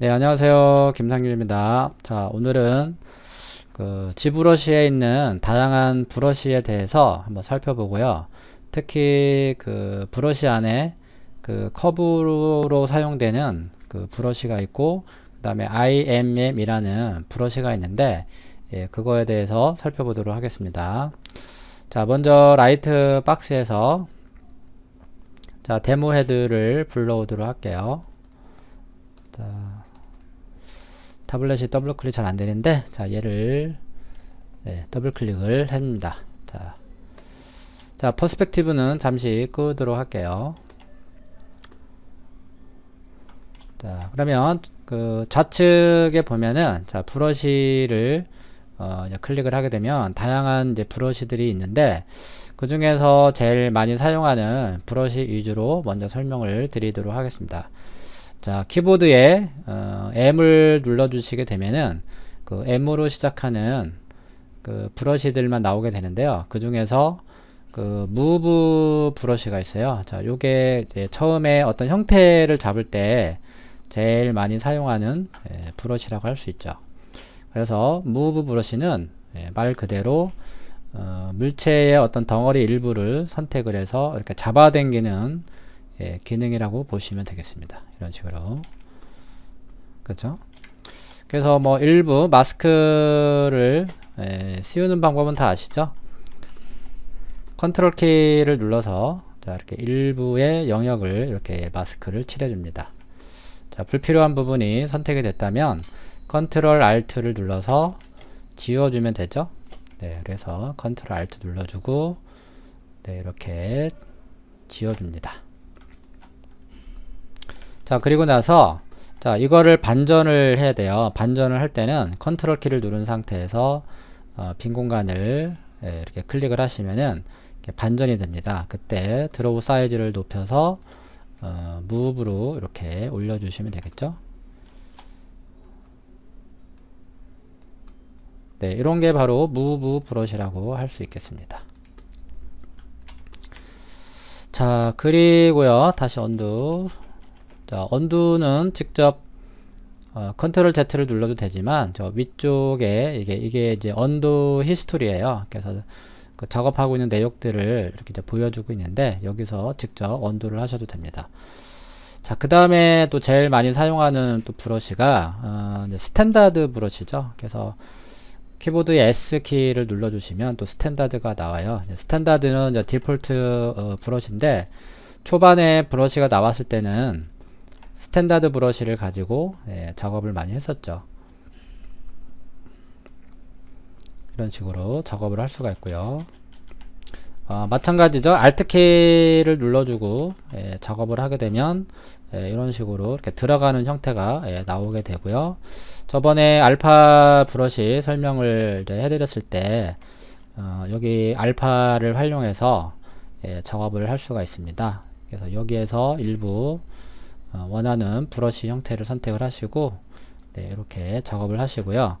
네, 안녕하세요. 김상률입니다. 자, 오늘은 그 지브러시에 있는 다양한 브러쉬에 대해서 한번 살펴보고요. 특히 그 브러쉬 안에 그 커브로 사용되는 그 브러쉬가 있고, 그 다음에 IMM이라는 브러쉬가 있는데, 예, 그거에 대해서 살펴보도록 하겠습니다. 자, 먼저 라이트 박스에서 자, 데모 헤드를 불러오도록 할게요. 자, 타블렛이 더블 클릭 잘 안되는데 자 얘를 네, 더블 클릭을 합니다. 자, 자 퍼스펙티브는 잠시 끄도록 할게요. 자 그러면 그 좌측에 보면은 자 브러쉬를 어, 클릭을 하게 되면 다양한 이제 브러쉬들이 있는데 그 중에서 제일 많이 사용하는 브러쉬 위주로 먼저 설명을 드리도록 하겠습니다 자, 키보드에 어, M을 눌러 주시게 되면은 그 M으로 시작하는 그 브러쉬들만 나오게 되는데요. 그 중에서 그 무브 브러쉬가 있어요. 자, 요게 이제 처음에 어떤 형태를 잡을 때 제일 많이 사용하는 예, 브러쉬라고 할 수 있죠. 그래서 무브 브러쉬는 예, 말 그대로 어, 물체의 어떤 덩어리 일부를 선택을 해서 이렇게 잡아당기는 예, 기능이라고 보시면 되겠습니다. 이런 식으로. 그죠? 그래서 뭐 일부 마스크를 예, 씌우는 방법은 다 아시죠? 컨트롤 키를 눌러서 자, 이렇게 일부의 영역을 이렇게 마스크를 칠해줍니다. 자, 불필요한 부분이 선택이 됐다면 컨트롤 알트를 눌러서 지워주면 되죠? 네, 그래서 컨트롤 알트 눌러주고 네, 이렇게 지워줍니다. 자 그리고 나서 자 이거를 반전을 해야 돼요. 반전을 할 때는 컨트롤 키를 누른 상태에서 어, 빈 공간을 예, 이렇게 클릭을 하시면은 반전이 됩니다. 그때 드로우 사이즈를 높여서 어, 무브로 이렇게 올려주시면 되겠죠? 네 이런 게 바로 무브 브러쉬라고 할 수 있겠습니다. 자 그리고요 다시 언두 자, 언두는 직접 어, 컨트롤 Z를 눌러도 되지만 저 위쪽에 이게 이게 이제 언두 히스토리예요. 그래서 그 작업하고 있는 내역들을 이렇게 이제 보여주고 있는데 여기서 직접 언두를 하셔도 됩니다. 자, 그 다음에 또 제일 많이 사용하는 또 브러쉬가 어, 스탠다드 브러쉬죠. 그래서 키보드의 S 키를 눌러주시면 또 스탠다드가 나와요. 스탠다드는 디폴트 어, 브러쉬인데 초반에 브러쉬가 나왔을 때는 스탠다드 브러쉬를 가지고 예, 작업을 많이 했었죠. 이런 식으로 작업을 할 수가 있고요. 어, 마찬가지죠. Alt키를 눌러주고 예, 작업을 하게 되면 예, 이런 식으로 이렇게 들어가는 형태가 예, 나오게 되고요. 저번에 알파 브러쉬 설명을 해드렸을 때 어, 여기 알파를 활용해서 예, 작업을 할 수가 있습니다. 그래서 여기에서 일부 어, 원하는 브러쉬 형태를 선택을 하시고 네, 이렇게 작업을 하시고요.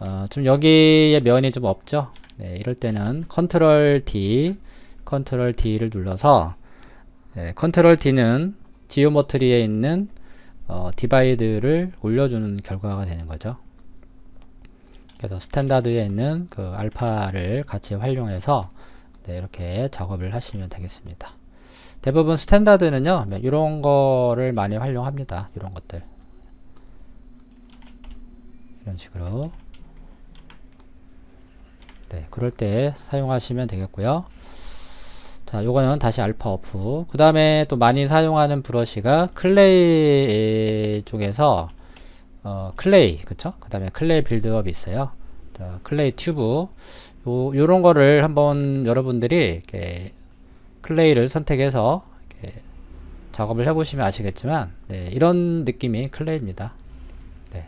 어, 지금 여기에 면이 좀 없죠? 네, 이럴 때는 컨트롤 D, 컨트롤 D를 눌러서 네, 컨트롤 D는 지오모트리에 있는 어, 디바이드를 올려주는 결과가 되는 거죠. 그래서 스탠다드에 있는 그 알파를 같이 활용해서 네, 이렇게 작업을 하시면 되겠습니다. 대부분 스탠다드는요 이런 거를 많이 활용합니다. 이런 것들. 이런 식으로. 네 그럴 때 사용하시면 되겠고요. 자 요거는 다시 알파 어프. 그 다음에 또 많이 사용하는 브러쉬가 클레이 쪽에서 어, 클레이 그쵸? 그 다음에 클레이 빌드업이 있어요. 자, 클레이 튜브. 요, 요런 거를 한번 여러분들이 이렇게 클레이를 선택해서 작업을 해보시면 아시겠지만 네, 이런 느낌이 클레이입니다. 네.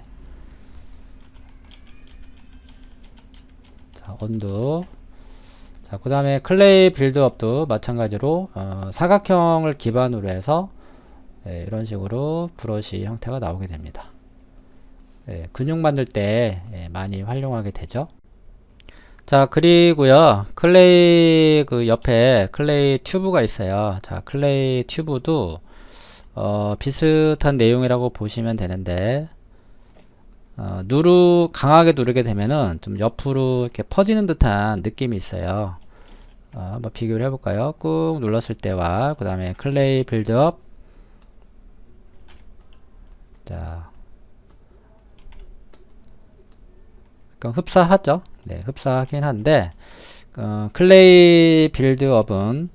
자, 언두 자, 그 다음에 클레이 빌드업도 마찬가지로 어, 사각형을 기반으로 해서 네, 이런 식으로 브러쉬 형태가 나오게 됩니다. 네, 근육 만들 때 네, 많이 활용하게 되죠. 자 그리고요 클레이 그 옆에 클레이 튜브가 있어요 자 클레이 튜브도 어, 비슷한 내용이라고 보시면 되는데 어, 누르 강하게 누르게 되면은 좀 옆으로 이렇게 퍼지는 듯한 느낌이 있어요. 어, 한번 비교를 해볼까요? 꾹 눌렀을 때와 그 다음에 클레이 빌드업 자 그러니까 흡사하죠. 네, 흡사하긴 한데 어, 클레이 빌드업은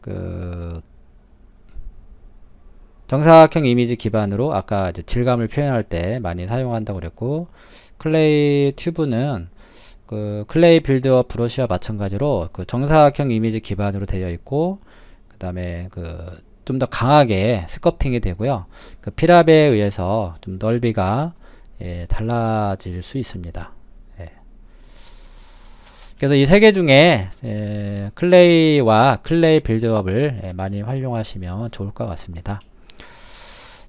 그 정사각형 이미지 기반으로 아까 질감을 표현할 때 많이 사용한다고 그랬고 클레이 튜브는 그 클레이 빌드업 브러쉬와 마찬가지로 그 정사각형 이미지 기반으로 되어 있고 그 다음에 그 좀 더 강하게 스커팅이 되고요 그 피랍에 의해서 좀 넓이가 예, 달라질 수 있습니다 예. 그래서 이 세 개 중에 예, 클레이와 클레이 빌드업을 예, 많이 활용하시면 좋을 것 같습니다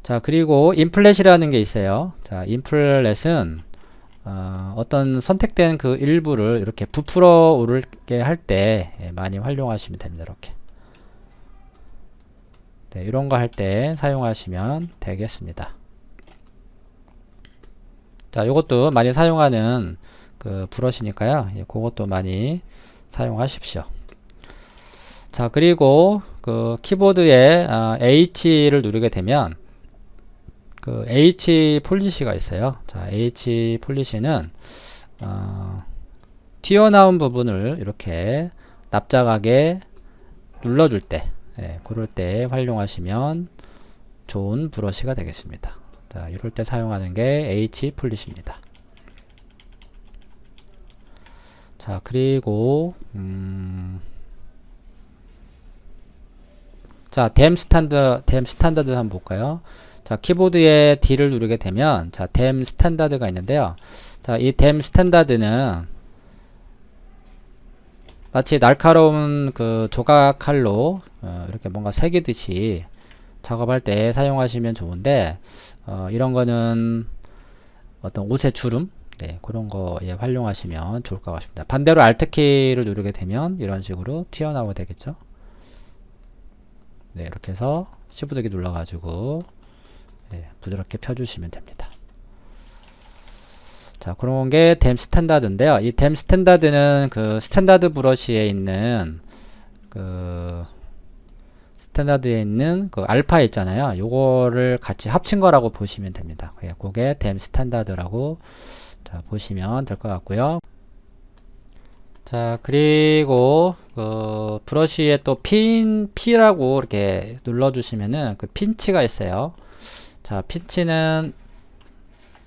자 그리고 인플렛이라는 게 있어요 자 인플렛은 어, 어떤 선택된 그 일부를 이렇게 부풀어 오르게 할 때 많이 활용하시면 됩니다. 이렇게. 네, 이런 거 할 때 사용하시면 되겠습니다. 자, 이것도 많이 사용하는 그 브러쉬니까요. 예, 그것도 많이 사용하십시오. 자, 그리고 그 키보드에 어, H를 누르게 되면 그 H 폴리시가 있어요. 자, H 폴리시는 어, 튀어나온 부분을 이렇게 납작하게 눌러줄 때, 예, 그럴 때 활용하시면 좋은 브러쉬가 되겠습니다. 자, 이럴 때 사용하는 게 H 폴리시입니다. 자, 그리고 음, 자, 댐 스탠드, 댐 스탠다드 한번 볼까요? 자, 키보드에 D를 누르게 되면, 자, 댐 스탠다드가 있는데요. 자, 이 댐 스탠다드는 마치 날카로운 그 조각 칼로 어, 이렇게 뭔가 새기듯이 작업할 때 사용하시면 좋은데, 어, 이런 거는 어떤 옷의 주름, 네, 그런 거에 활용하시면 좋을 것 같습니다. 반대로 Alt키를 누르게 되면 이런 식으로 튀어나오게 되겠죠. 네, 이렇게 해서 시프트키 눌러가지고 네, 부드럽게 펴주시면 됩니다. 자, 그런 게 댐 스탠다드인데요. 이 댐 스탠다드는 그 스탠다드 브러쉬에 있는 그 스탠다드에 있는 그 알파 있잖아요. 요거를 같이 합친 거라고 보시면 됩니다. 예, 그게 댐 스탠다드라고 자, 보시면 될 것 같고요. 자, 그리고 그 브러쉬에 또 핀, P라고 이렇게 눌러 주시면은 그 핀치가 있어요. 자, 핀치는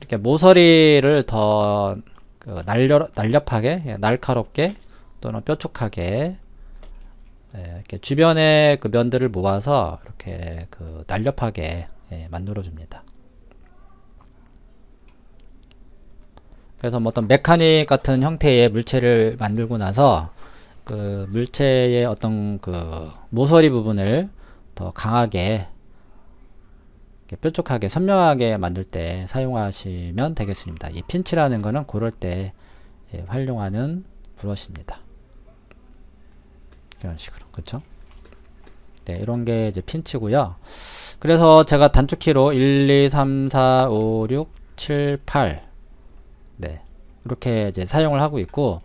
이렇게 모서리를 더 그 날려, 날렵하게, 예, 날카롭게 또는 뾰족하게 예, 이렇게 주변에 그 면들을 모아서 이렇게 그 날렵하게 예, 만들어 줍니다. 그래서 뭐 어떤 메카닉 같은 형태의 물체를 만들고 나서 그 물체의 어떤 그 모서리 부분을 더 강하게 뾰족하게 선명하게 만들 때 사용하시면 되겠습니다. 이 핀치라는 거는 그럴 때 예, 활용하는 브러쉬입니다. 이런 식으로 그렇죠? 네, 이런 게 이제 핀치고요. 그래서 제가 단축키로 1, 2, 3, 4, 5, 6, 7, 8 네. 이렇게 이제 사용을 하고 있고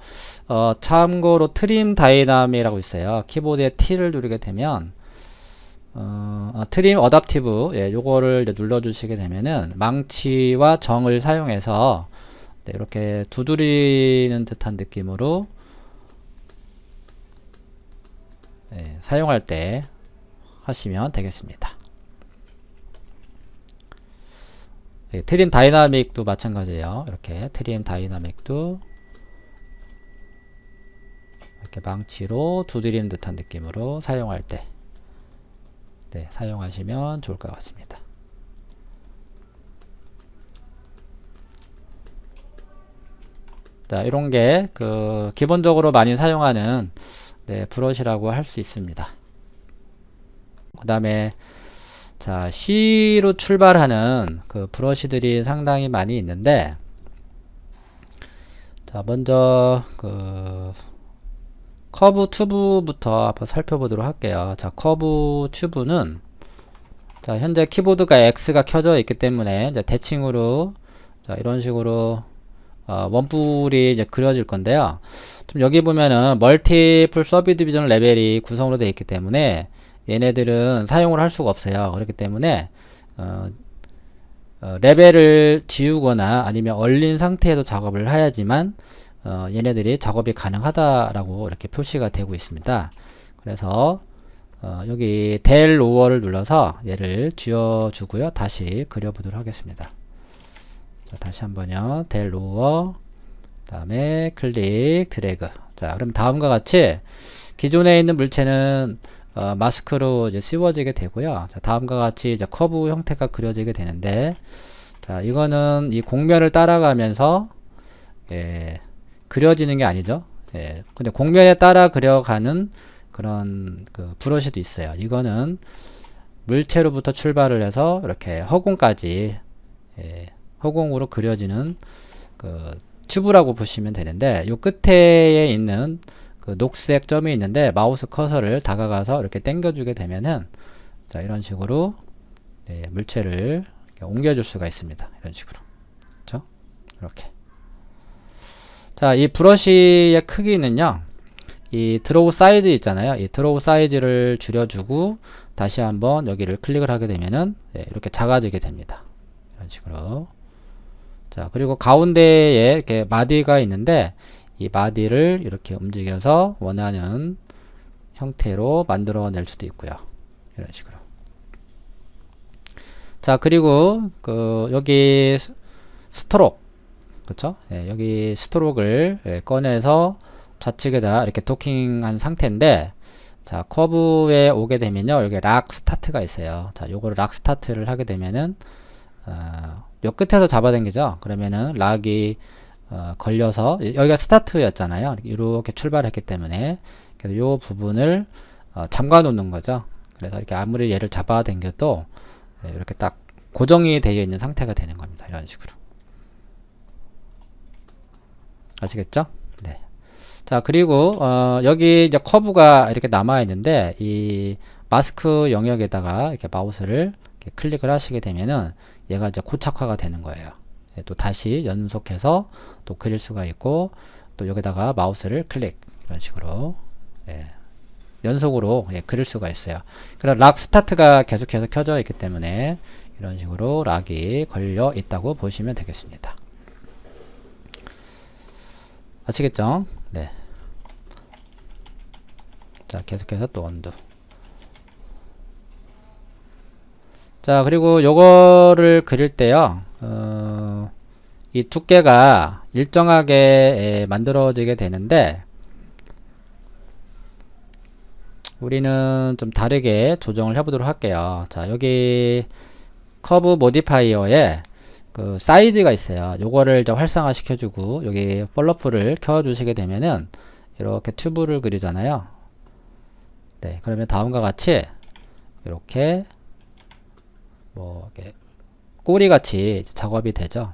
어, 참고로 트림 다이나미라고 있어요. 키보드에 T를 누르게 되면 어, 아, 트림 어답티브 예, 요거를 눌러 주시게 되면은 망치와 정을 사용해서 네, 이렇게 두드리는 듯한 느낌으로 예, 사용할 때 하시면 되겠습니다. 예, 트림 다이나믹도 마찬가지예요. 이렇게 트림 다이나믹도 이렇게 망치로 두드리는 듯한 느낌으로 사용할 때 네, 사용하시면 좋을 것 같습니다. 자, 이런 게 그 기본적으로 많이 사용하는 네, 브러쉬라고 할 수 있습니다. 그 다음에 자, C로 출발하는 그 브러쉬들이 상당히 많이 있는데 자, 먼저 그 커브 튜브부터 한번 살펴보도록 할게요. 자, 커브 튜브는 자, 현재 키보드가 X가 켜져 있기 때문에 이제 대칭으로 자, 이런 식으로 어, 원뿔이 이제 그려질 건데요. 좀 여기 보면은 멀티플 서브 디비전 레벨이 구성으로 되어 있기 때문에 얘네들은 사용을 할 수가 없어요. 그렇기 때문에 어, 어, 레벨을 지우거나 아니면 얼린 상태에서 작업을 해야지만 어, 얘네들이 작업이 가능하다라고 이렇게 표시가 되고 있습니다. 그래서 어, 여기 델 로어를 눌러서 얘를 지워주고요. 다시 그려보도록 하겠습니다. 자, 다시 한번요. 델 로어 그 다음에 클릭 드래그 자 그럼 다음과 같이 기존에 있는 물체는 어, 마스크로 이제 씌워지게 되고요. 자, 다음과 같이 이제 커브 형태가 그려지게 되는데, 자, 이거는 이 공면을 따라가면서, 예, 그려지는 게 아니죠. 예, 근데 공면에 따라 그려가는 그런 그 브러쉬도 있어요. 이거는 물체로부터 출발을 해서 이렇게 허공까지, 예, 허공으로 그려지는 그 튜브라고 보시면 되는데, 요 끝에 있는 그 녹색 점이 있는데 마우스 커서를 다가가서 이렇게 당겨주게 되면은 자 이런 식으로 네, 물체를 옮겨줄 수가 있습니다. 이런 식으로 그렇죠? 이렇게 자 이 브러쉬의 크기는요 이 드로우 사이즈 있잖아요 이 드로우 사이즈를 줄여주고 다시 한번 여기를 클릭을 하게 되면은 네, 이렇게 작아지게 됩니다. 이런 식으로 자 그리고 가운데에 이렇게 마디가 있는데 이 마디를 이렇게 움직여서 원하는 형태로 만들어낼 수도 있고요. 이런 식으로. 자, 그리고 그 여기 스트록 그렇죠? 예, 여기 스트록을 예, 꺼내서 좌측에다 이렇게 도킹한 상태인데 자, 커브에 오게 되면요. 여기 락 스타트가 있어요. 자, 요거를 락 스타트를 하게 되면은 어, 요 끝에서 잡아당기죠. 그러면은 락이 어, 걸려서 여기가 스타트였잖아요. 이렇게 출발했기 때문에 그래서 이 부분을 어, 잠가 놓는 거죠. 그래서 이렇게 아무리 얘를 잡아 당겨도 네, 이렇게 딱 고정이 되어 있는 상태가 되는 겁니다. 이런 식으로 아시겠죠? 네. 자 그리고 어, 여기 이제 커브가 이렇게 남아 있는데 이 마스크 영역에다가 이렇게 마우스를 이렇게 클릭을 하시게 되면은 얘가 이제 고착화가 되는 거예요. 예, 또 다시 연속해서 또 그릴 수가 있고 또 여기다가 마우스를 클릭 이런 식으로 예, 연속으로 예, 그릴 수가 있어요. 그래서 락 스타트가 계속해서 켜져 있기 때문에 이런 식으로 락이 걸려 있다고 보시면 되겠습니다. 아시겠죠? 네. 자, 계속해서 또 언두. 자, 그리고 요거를 그릴 때요. 어, 이 두께가 일정하게 에, 만들어지게 되는데 우리는 좀 다르게 조정을 해보도록 할게요. 자, 여기 커브 모디파이어에 그 사이즈가 있어요. 요거를 이제 활성화 시켜주고 여기 폴러프를 켜주시게 되면은 이렇게 튜브를 그리잖아요. 네, 그러면 다음과 같이 이렇게 뭐 이렇게 꼬리 같이 작업이 되죠.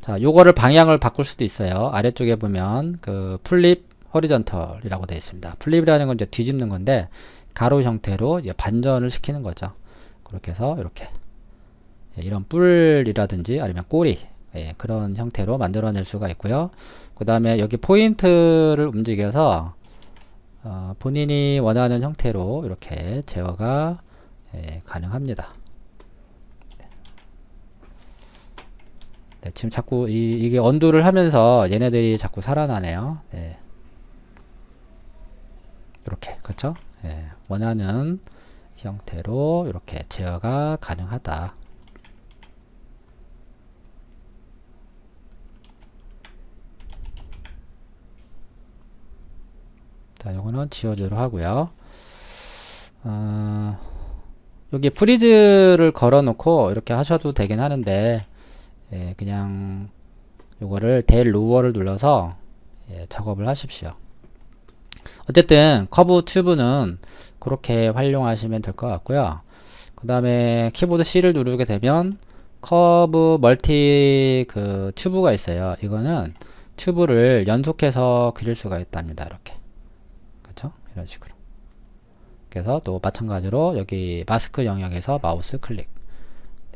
자, 요거를 방향을 바꿀 수도 있어요. 아래쪽에 보면 그 플립 호리전털이라고 되어 있습니다. 플립이라는 건 이제 뒤집는 건데 가로 형태로 이제 반전을 시키는 거죠. 그렇게 해서 이렇게 예, 이런 뿔이라든지 아니면 꼬리 예, 그런 형태로 만들어낼 수가 있고요. 그 다음에 여기 포인트를 움직여서 어, 본인이 원하는 형태로 이렇게 제어가 예, 가능합니다. 네, 지금 자꾸 이, 이게 언두를 하면서 얘네들이 자꾸 살아나네요. 네. 이렇게 그렇죠? 네, 원하는 형태로 이렇게 제어가 가능하다. 자, 요거는 지워주도록 하고요. 어, 여기 프리즈를 걸어 놓고 이렇게 하셔도 되긴 하는데 예, 그냥 요거를 델 로어를 눌러서 예, 작업을 하십시오. 어쨌든 커브 튜브는 그렇게 활용하시면 될 것 같고요. 그 다음에 키보드 C를 누르게 되면 커브 멀티 그 튜브가 있어요. 이거는 튜브를 연속해서 그릴 수가 있답니다. 이렇게. 그쵸? 이런 식으로. 그래서 또 마찬가지로 여기 마스크 영역에서 마우스 클릭.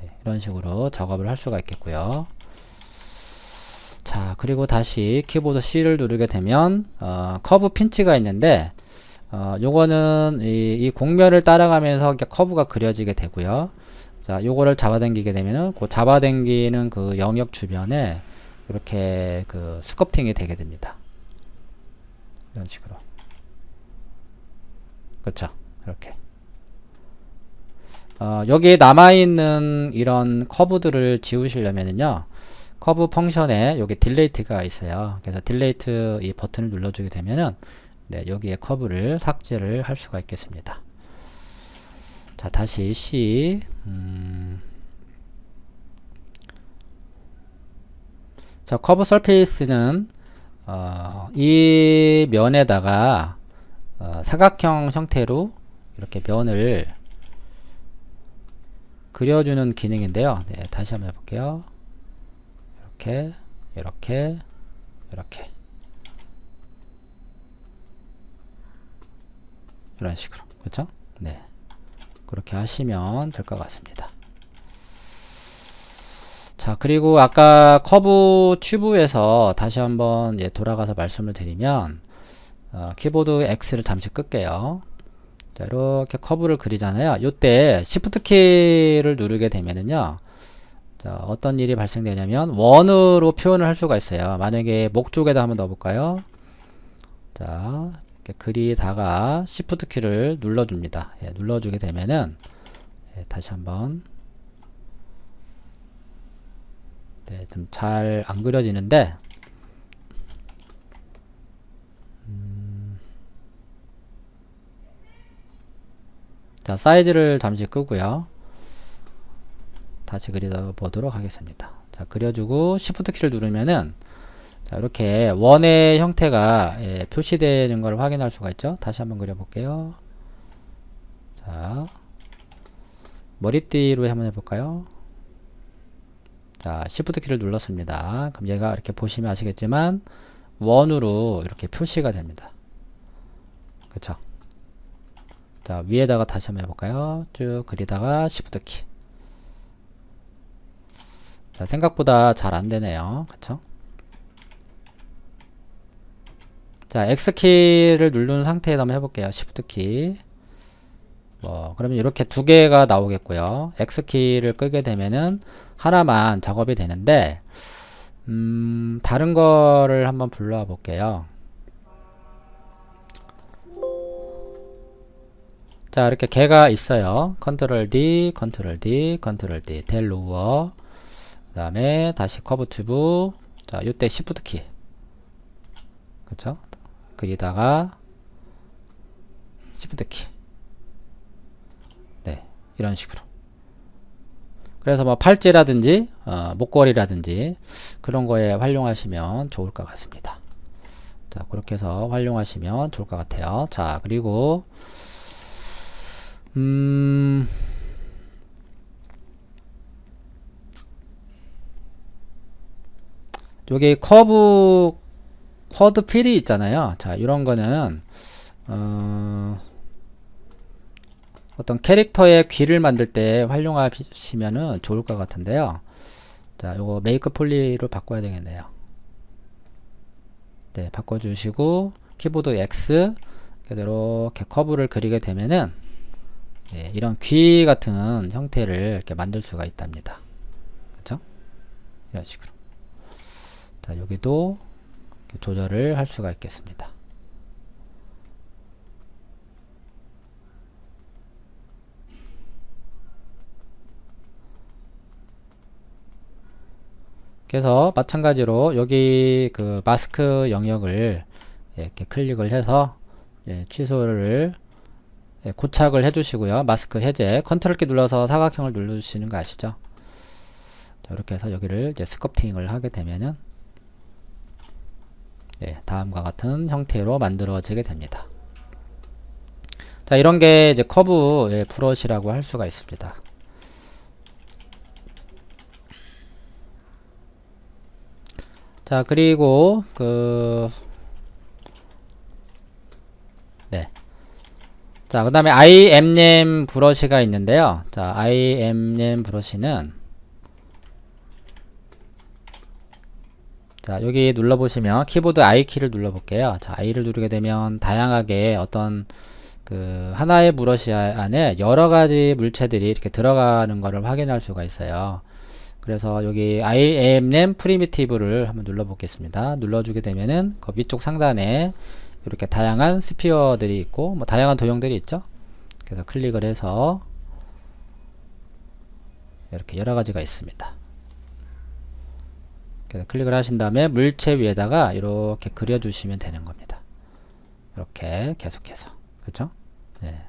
네, 이런 식으로 작업을 할 수가 있겠고요. 그리고 다시 키보드 C를 누르게 되면 어, 커브 핀치가 있는데 어, 요거는 이, 이 곡면을 따라가면서 커브가 그려지게 되고요. 자, 요거를 잡아당기게 되면은 그 잡아당기는 그 영역 주변에 이렇게 그 스culpting이 되게 됩니다. 이런 식으로. 그렇죠. 이렇게. 어, 여기에 남아있는 이런 커브들을 지우시려면은요, 커브 펑션에 여기 딜레이트가 있어요. 그래서 딜레이트 이 버튼을 눌러주게 되면은, 네, 여기에 커브를 삭제를 할 수가 있겠습니다. 자, 다시 C, 음, 자, 커브 서페이스는, 어, 이 면에다가, 어, 사각형 형태로 이렇게 면을 그려주는 기능인데요. 네, 다시 한번 해볼게요. 이렇게, 이렇게, 이렇게. 이런 식으로. 그렇죠? 네. 그렇게 하시면 될 것 같습니다. 자, 그리고 아까 커브 튜브에서 다시 한번 예, 돌아가서 말씀을 드리면 어, 키보드 X를 잠시 끌게요. 자, 이렇게 커브를 그리잖아요. 요때 Shift 키를 누르게 되면은요. 자, 어떤 일이 발생되냐면 원으로 표현을 할 수가 있어요. 만약에 목 쪽에다 한번 넣어 볼까요? 자, 이렇게 그리다가 Shift 키를 눌러 줍니다. 예, 눌러 주게 되면은 예, 다시 한번 네, 좀잘 안 그려지는데 자, 사이즈를 잠시 끄고요. 다시 그려 보도록 하겠습니다. 자, 그려주고 Shift 키를 누르면은 자, 이렇게 원의 형태가 예, 표시되는 걸 확인할 수가 있죠. 다시 한번 그려볼게요. 자, 머리띠로 한번 해볼까요? 자, Shift 키를 눌렀습니다. 그럼 얘가 이렇게 보시면 아시겠지만 원으로 이렇게 표시가 됩니다. 그쵸? 자, 위에다가 다시 한번 해볼까요? 쭉 그리다가 Shift 키. 자, 생각보다 잘 안되네요. 그쵸? 자, X키를 누른 상태에서 한번 해볼게요. Shift 키. 뭐, 그러면 이렇게 두 개가 나오겠고요. X키를 끄게 되면은 하나만 작업이 되는데, 음, 다른 거를 한번 불러와 볼게요. 자, 이렇게 개가 있어요. 컨트롤 D, 컨트롤 D, 컨트롤 D, 델 로워. 그 다음에 다시 커브 튜브. 자, 요때 시프트 키. 그쵸? 그리다가 시프트 키. 네, 이런 식으로. 그래서 뭐 팔찌라든지 어, 목걸이라든지 그런 거에 활용하시면 좋을 것 같습니다. 자, 그렇게 해서 활용하시면 좋을 것 같아요. 자, 그리고 음, 여기 커브 쿼드 필이 있잖아요. 자, 이런 거는 어, 어떤 캐릭터의 귀를 만들 때 활용하시면은 좋을 것 같은데요. 자, 요거 메이크 폴리로 바꿔야 되겠네요. 네, 바꿔주시고 키보드 X 이렇게 커브를 그리게 되면은 예, 이런 귀 같은 형태를 이렇게 만들 수가 있답니다. 그쵸? 이런 식으로. 자, 여기도 조절을 할 수가 있겠습니다. 그래서 마찬가지로 여기 그 마스크 영역을 이렇게 클릭을 해서 예, 취소를 예, 고착을 해주시고요. 마스크 해제 컨트롤 키 눌러서 사각형을 누르시는 거 아시죠? 자, 이렇게 해서 여기를 이제 스컵팅을 하게 되면은 네, 다음과 같은 형태로 만들어지게 됩니다. 자, 이런 게 이제 커브 예, 브러쉬라고 할 수가 있습니다. 자, 그리고 그 네. 자, 그 다음에 IMM 브러쉬가 있는데요. 자, IMM 브러쉬는 자, 여기 눌러보시면 키보드 I 키를 눌러볼게요. 자, I를 누르게 되면 다양하게 어떤 그 하나의 브러쉬 안에 여러 가지 물체들이 이렇게 들어가는 것을 확인할 수가 있어요. 그래서 여기 IAMNAME 프리미티브를 한번 눌러보겠습니다. 눌러주게 되면은 그 위쪽 상단에 이렇게 다양한 스피어들이 있고 뭐 다양한 도형들이 있죠. 그래서 클릭을 해서 이렇게 여러 가지가 있습니다. 그래서 클릭을 하신 다음에 물체 위에다가 이렇게 그려주시면 되는 겁니다. 이렇게 계속해서 그죠? 네.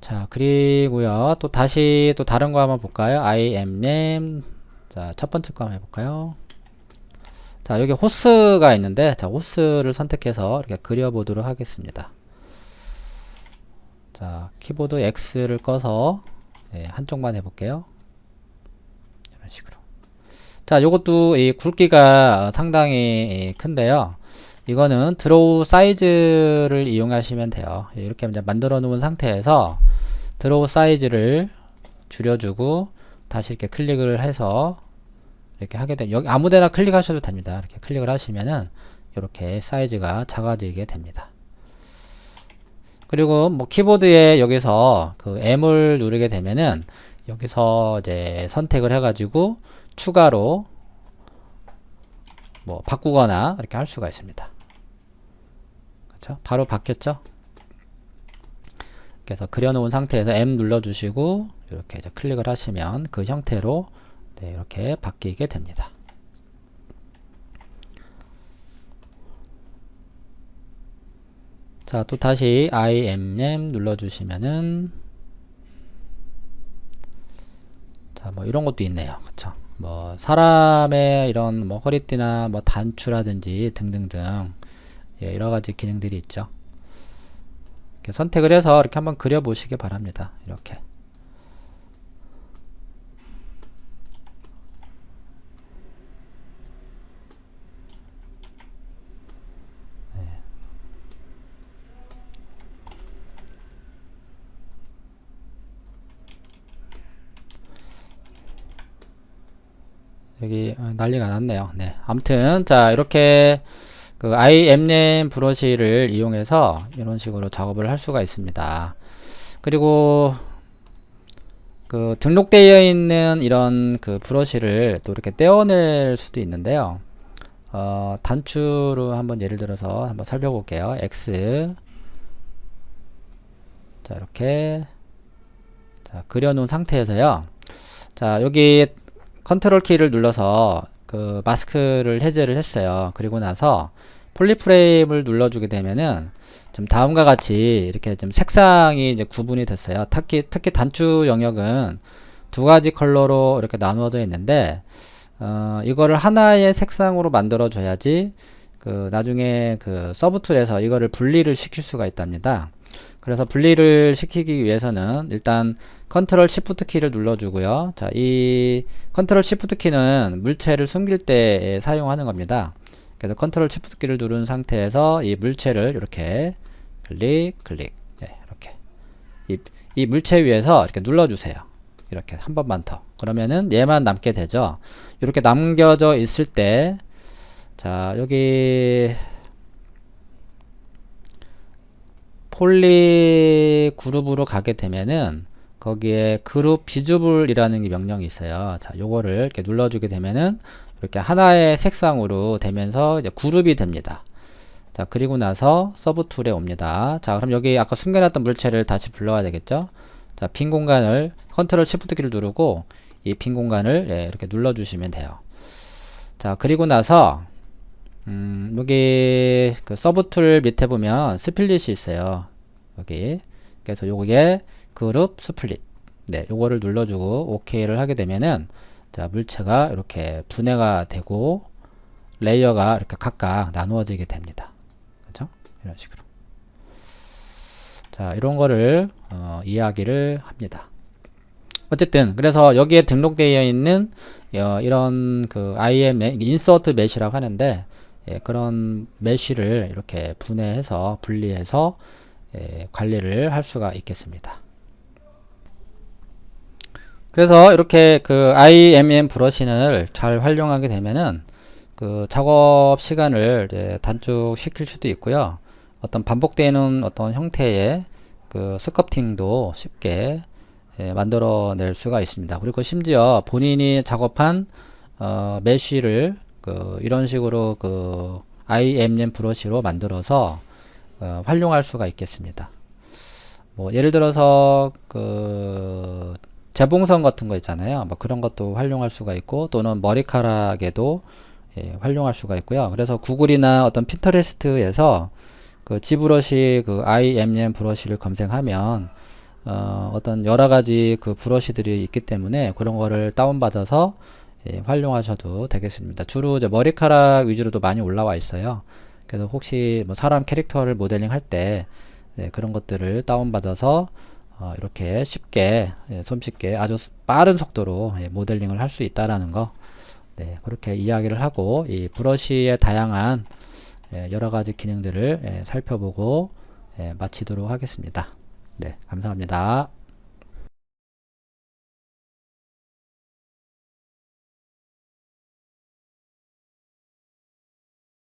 자 그리고요 또 다시 또 다른 거 한번 볼까요? I am name 자 첫 번째 거 한번 해볼까요? 자 여기 호스가 있는데 자 호스를 선택해서 이렇게 그려보도록 하겠습니다. 자 키보드 X를 꺼서 네, 한쪽만 해볼게요. 이런 식으로. 자, 요것도 이 굵기가 상당히 큰데요. 이거는 드로우 사이즈를 이용하시면 돼요. 이렇게 이제 만들어 놓은 상태에서 드로우 사이즈를 줄여주고 다시 이렇게 클릭을 해서 이렇게 하게 되면 여기 아무데나 클릭하셔도 됩니다. 이렇게 클릭을 하시면은 이렇게 사이즈가 작아지게 됩니다. 그리고 뭐 키보드에 여기서 그 M을 누르게 되면은 여기서 이제 선택을 해가지고 추가로 뭐 바꾸거나 이렇게 할 수가 있습니다. 그렇죠? 바로 바뀌었죠? 그래서 그려놓은 상태에서 M 눌러주시고 이렇게 이제 클릭을 하시면 그 형태로 네, 이렇게 바뀌게 됩니다. 자, 또 다시 IMM 눌러주시면은 자, 뭐 이런 것도 있네요. 그쵸? 뭐 사람의 이런 뭐 허리띠나 뭐 단추라든지 등등등 예, 여러 가지 기능들이 있죠. 선택을 해서 이렇게 한번 그려 보시기 바랍니다. 이렇게. 여기 어, 난리가 났네요. 네. 아무튼 자 이렇게 그 IMNAME 브러쉬를 이용해서 이런 식으로 작업을 할 수가 있습니다. 그리고 그 등록되어 있는 이런 그 브러쉬를 또 이렇게 떼어낼 수도 있는데요. 어, 단추로 한번 예를 들어서 한번 살펴볼게요. X 자 이렇게 자 그려놓은 상태에서요. 자 여기 컨트롤 키를 눌러서 그 마스크를 해제를 했어요. 그리고 나서 폴리프레임을 눌러주게 되면은 좀 다음과 같이 이렇게 좀 색상이 이제 구분이 됐어요. 특히 특히 단추 영역은 두 가지 컬러로 이렇게 나누어져 있는데 어, 이거를 하나의 색상으로 만들어 줘야지 그 나중에 그 서브 툴에서 이거를 분리를 시킬 수가 있답니다. 그래서 분리를 시키기 위해서는 일단 컨트롤 시프트 키를 눌러주고요. 자, 이 컨트롤 시프트 키는 물체를 숨길 때 사용하는 겁니다. 그래서 컨트롤 시프트 키를 누른 상태에서 이 물체를 이렇게 클릭, 클릭, 네, 이렇게 이, 이 물체 위에서 이렇게 눌러주세요. 이렇게 한 번만 더. 그러면은 얘만 남게 되죠. 이렇게 남겨져 있을 때, 자, 여기 폴리 그룹으로 가게 되면은 거기에 그룹 비주블이라는 명령이 있어요. 자, 요거를 이렇게 눌러주게 되면은 이렇게 하나의 색상으로 되면서 이제 그룹이 됩니다. 자, 그리고 나서 서브 툴에 옵니다. 자, 그럼 여기 아까 숨겨놨던 물체를 다시 불러야 되겠죠? 자, 빈 공간을 컨트롤 시프트 키를 누르고 이 빈 공간을 예, 이렇게 눌러주시면 돼요. 자, 그리고 나서 음, 여기 그 서브 툴 밑에 보면 스플릿이 있어요. 여기. 그래서 요게 그룹 스플릿. 네, 요거를 눌러주고 OK를 하게 되면은 자, 물체가 이렇게 분해가 되고 레이어가 이렇게 각각 나누어지게 됩니다. 그죠? 이런 식으로. 자, 이런 거를 어, 이야기를 합니다. 어쨌든 그래서 여기에 등록되어 있는 어, 이런 그 IM 인서트 메시라고 하는데 예, 그런 메쉬를 이렇게 분해해서 분리해서 예, 관리를 할 수가 있겠습니다. 그래서 이렇게 그 IMM 브러쉬를 잘 활용하게 되면은 그 작업 시간을 이제 단축시킬 수도 있고요. 어떤 반복되는 어떤 형태의 그 스커팅도 쉽게 예, 만들어낼 수가 있습니다. 그리고 심지어 본인이 작업한 어, 메쉬를 그 이런 식으로 그 IMM 브러쉬로 만들어서 어, 활용할 수가 있겠습니다. 뭐 예를 들어서 그 재봉선 같은 거 있잖아요. 뭐 그런 것도 활용할 수가 있고 또는 머리카락에도 예, 활용할 수가 있고요. 그래서 구글이나 어떤 핀터레스트에서 그 지브러쉬 그 IMM 브러쉬를 검색하면 어, 어떤 여러 가지 그 브러쉬들이 있기 때문에 그런 거를 다운받아서 예, 활용하셔도 되겠습니다. 주로 이제 머리카락 위주로도 많이 올라와 있어요. 그래서 혹시 뭐 사람 캐릭터를 모델링 할때 네, 그런 것들을 다운받아서 어, 이렇게 쉽게 예, 손쉽게 아주 스- 빠른 속도로 예, 모델링을 할 수 있다라는 거 네, 그렇게 이야기를 하고 이 브러쉬의 다양한 예, 여러 가지 기능들을 예, 살펴보고 예, 마치도록 하겠습니다. 네, 감사합니다.